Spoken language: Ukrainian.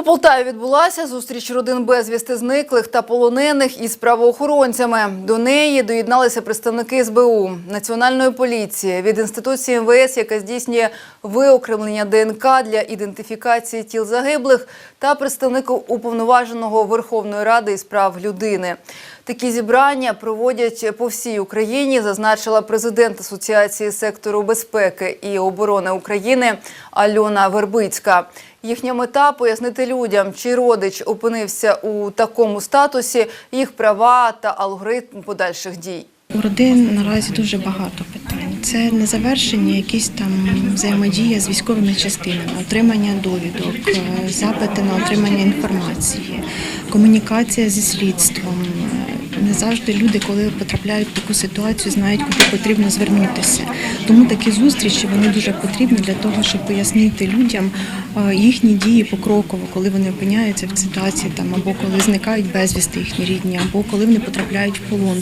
У Полтаві відбулася зустріч родин безвісти зниклих та полонених із правоохоронцями. До неї доєдналися представники СБУ, Національної поліції, від інституції МВС, яка здійснює виокремлення ДНК для ідентифікації тіл загиблих, та представник уповноваженого Верховної Ради із прав людини. Такі зібрання проводять по всій Україні, зазначила президент Асоціації сектору безпеки і оборони України Альона Вербицька. Їхня мета пояснити людям, чий родич опинився у такому статусі, їх права та алгоритм подальших дій. У родин наразі дуже багато питань. Це незавершення, якісь там взаємодія з військовими частинами, отримання довідок, е, запити на отримання інформації, комунікація зі слідством. Не завжди люди, коли потрапляють в таку ситуацію, знають, куди потрібно звернутися. Тому такі зустрічі вони дуже потрібні для того, щоб пояснити людям е, їхні дії покроково, коли вони опиняються в ситуації там або коли зникають безвісти їхні рідні, або коли вони потрапляють в полон.